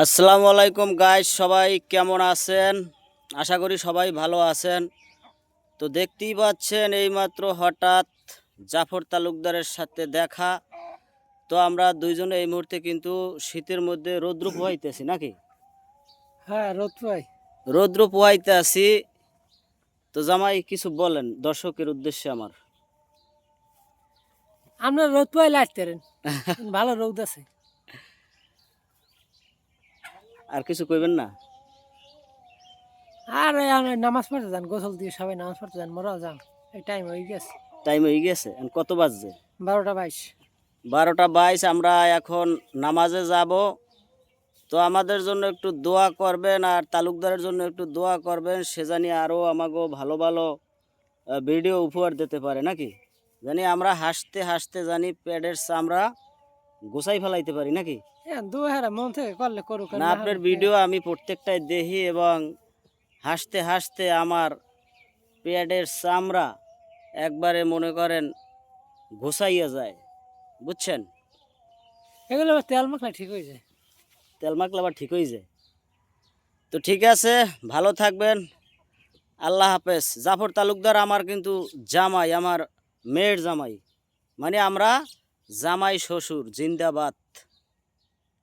আসসালামু আলাইকুম গাইস সবাই কেমন আছেন? আশা করি সবাই ভালো আছেন। তো দেখতেই পাচ্ছেন এইমাত্র হঠাৎ জাফর তালুকদারের সাথে দেখা। তো আমরা দুইজনে এই মুহূর্তে কিন্তু শীতের মধ্যে রৌদ্র পোহাইতেছি নাকি? হ্যাঁ রোদ ভাই রৌদ্র পোহাইতে আছি। তো জামাই কিছু বলেন দর্শকের উদ্দেশ্যে আমার। আমরা রোদ পাই লাগতেন ভালো রোদ আছে। আর কিছু কইবেন না? আর নামাজ পড়তে যান গোসল দিয়ে সবাই নামাজ পড়তে যান মোরাও যান। এই টাইম হয়ে গেছে। টাইম হয়ে গেছে। এখন কত বাজছে? বারোটা বাইশ। বারোটা বাইশ আমরা এখন নামাজে যাব। তো আমাদের জন্য একটু দোয়া করবেন আর তালুকদারের জন্য একটু দোয়া করবেন। সে জানি আরও আমাকে ভালো ভালো ভিডিও উপহার দিতে পারে নাকি? জানি আমরা হাসতে হাসতে জানি প্যাডের চামড়া গোছাই ফেলাইতে পারি নাকি? দু হারা মন থেকে করলে করুক না আপনার ভিডিও আমি প্রত্যেকটাই দেখি এবং হাসতে হাসতে আমার পেটের চামড়া একবারে মনে করেন ঘোষাইয়া যায় বুঝছেন? এগুলো আবার তেল মাখলে ঠিক হয়ে যায়। তেল মাখলে আবার ঠিক হয়ে যায়। তো ঠিক আছে ভালো থাকবেন। আল্লাহ হাফেজ। জাফর তালুকদার আমার কিন্তু জামাই আমার মেয়ের জামাই। মানে আমরা জামাই শ্বশুর জিন্দাবাদ।